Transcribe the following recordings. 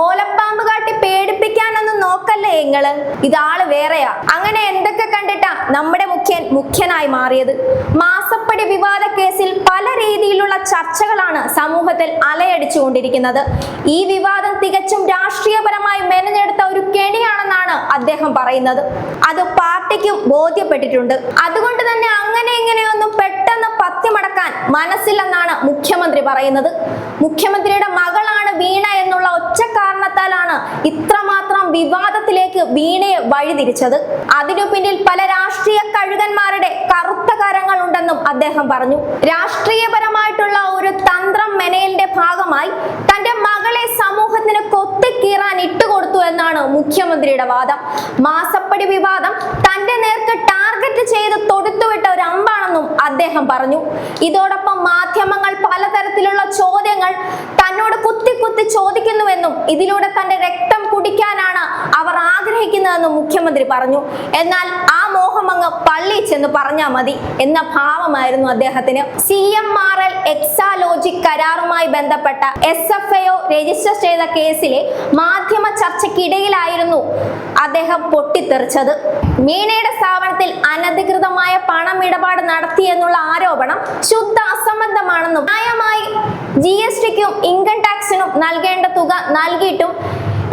ഓലപ്പാമ്പ് കാട്ടി പേടിപ്പിക്കാനൊന്നും നോക്കല്ലേ നിങ്ങൾ ഇതാൾ വേറെയാ. അങ്ങനെ എന്തൊക്കെ കണ്ടിട്ടാ നമ്മുടെ മുഖ്യൻ മുഖ്യനായി മാറിയത്? മാസപ്പടി വിവാദ കേസിൽ പല രീതിയിലുള്ള ചർച്ചകളാണ് സമൂഹത്തിൽ അലയടിച്ചുകൊണ്ടിരിക്കുന്നത്. ഈ വിവാദം തികച്ചും രാഷ്ട്രീയപരമായി മെനഞ്ഞെടുത്ത ഒരു കെണിയാണെന്നാണ് അദ്ദേഹം പറയുന്നത്. അത് പാർട്ടിക്കും ബോധ്യപ്പെട്ടിട്ടുണ്ട്. അതുകൊണ്ട് തന്നെ അങ്ങനെ ഇങ്ങനെയൊന്നും പെട്ടെന്ന് പത്തിമടക്കാൻ മനസ്സില്ലെന്നാണ് മുഖ്യമന്ത്രി പറയുന്നത്. മുഖ്യമന്ത്രിയുടെ മകളാണ് ഇത്രമാത്രം വിവാദത്തിലേക്ക് വീണയെ വഴിതിരിച്ചത്. അതിനു പിന്നിൽ പല രാഷ്ട്രീയ കഴുകന്മാരുടെ കറുത്ത കരങ്ങൾ ഉണ്ടെന്നും അദ്ദേഹം പറഞ്ഞു. രാഷ്ട്രീയപരമായിട്ടുള്ള ഒരു തന്ത്രം മെനയലിന്റെ ഭാഗമായി തന്റെ മകളെ സമൂഹത്തിന് കൊത്തിക്കീറാൻ ഇട്ടുകൊടുത്തു എന്നാണ് മുഖ്യമന്ത്രിയുടെ വാദം. മാസപ്പടി വിവാദം തന്റെ നേർക്ക് ടാർഗറ്റ് ചെയ്ത് തൊടുത്തുവിട്ട ഒരു അമ്പാണെന്നും അദ്ദേഹം പറഞ്ഞു. ഇതോടൊപ്പം മാധ്യമങ്ങൾ ചോദിക്കുന്നുവെന്നും ഇതിലൂടെ തന്റെ രക്തം കുടിക്കാനാണ് അവർ ആഗ്രഹിക്കുന്നതെന്നും മുഖ്യമന്ത്രി പറഞ്ഞു. എന്നാൽ ആ മോഹം അങ്ങ് പള്ളി ചെന്ന് പറഞ്ഞാൽ മതി എന്ന ഭാവമായിരുന്നു അദ്ദേഹത്തിന്. C M R L Exalogic കരാറുമായി ബന്ധപ്പെട്ട എസ് എഫ് ഐ രജിസ്റ്റർ ചെയ്ത കേസിലെ മാധ്യമ ചർച്ചയ്ക്കിടയിലായിരുന്നു അദ്ദേഹം പൊട്ടിത്തെറിച്ചത്. മീണയുടെ സ്ഥാപനത്തിൽ അനധികൃതമായ പണം ഇടപാട് നടത്തി എന്നുള്ള ആരോപണം ശുദ്ധ അസംബന്ധമാണെന്നും ന്യായമായി ജി എസ് ടിക്കും ഇൻകം ടാക്സിനും നൽകേണ്ട തുക നൽകിയിട്ടും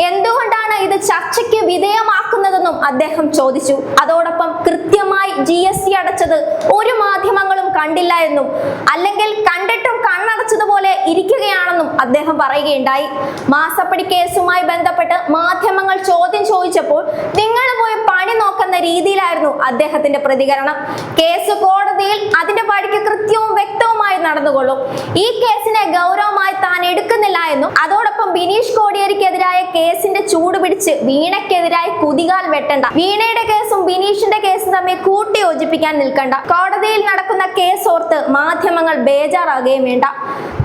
എന്തുകൊണ്ടാണ് ഇത് ചർച്ചയ്ക്ക് വിധേയമാക്കുന്നതെന്നും അദ്ദേഹം ചോദിച്ചു. അതോടൊപ്പം കൃത്യമായി ജി എസ് ടി അടച്ചത് ഒരു മാധ്യമങ്ങളും കണ്ടില്ല എന്നും അല്ലെങ്കിൽ കണ്ടിട്ടും കണ്ണടച്ചതുപോലെ ഇരിക്കുകയാണെന്നും അദ്ദേഹം പറയുകയുണ്ടായി. മാസപ്പടി കേസുമായി ബന്ധപ്പെട്ട് മാധ്യമങ്ങൾ ചോദ്യം ചോദിച്ചപ്പോൾ നിങ്ങൾ പോയി രീതിയിലായിരുന്നു അദ്ദേഹത്തിന്റെ പ്രതികരണം. കേസ് കോടതിയിൽ അതിന്റെ വഴിക്ക് കൃത്യവും വ്യക്തവുമായി നടന്നുകൊള്ളും. ഈ കേസിനെ ഗൗരവമായി താൻ എടുക്കുന്നില്ല എന്നും അതോടൊപ്പം ബിനീഷ് കോടിയേരിക്കെതിരായ കേസിന്റെ ചൂട് പിടിച്ച് വീണയ്ക്കെതിരായി കുതികാൽ വെട്ടണ്ട. വീണയുടെ കേസും ബിനീഷിന്റെ കേസും തമ്മിൽ കൂട്ടി യോജിപ്പിക്കാൻ നിൽക്കണ്ട. കോടതിയിൽ നടക്കുന്ന കേസ് ഓർത്ത് മാധ്യമങ്ങൾ ബേജാറാകുകയും വേണ്ട.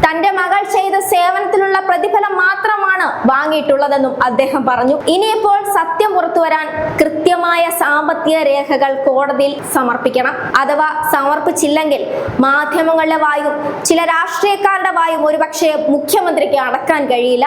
തന്റെ മകൾ ചെയ്ത സേവനത്തിലുള്ള പ്രതിഫലം മാത്രമാണ് വാങ്ങിയിട്ടുള്ളതെന്നും അദ്ദേഹം പറഞ്ഞു. ഇനിയിപ്പോൾ സത്യം പുറത്തുവരാൻ കൃത്യമായ സാമ്പത്തിക രേഖകൾ കോടതിയിൽ സമർപ്പിക്കണം. അഥവാ സമർപ്പിച്ചില്ലെങ്കിൽ മാധ്യമങ്ങളുടെ വായും ചില രാഷ്ട്രീയക്കാരുടെ വായും ഒരുപക്ഷെ മുഖ്യമന്ത്രിക്ക് അടക്കാൻ കഴിയില്ല.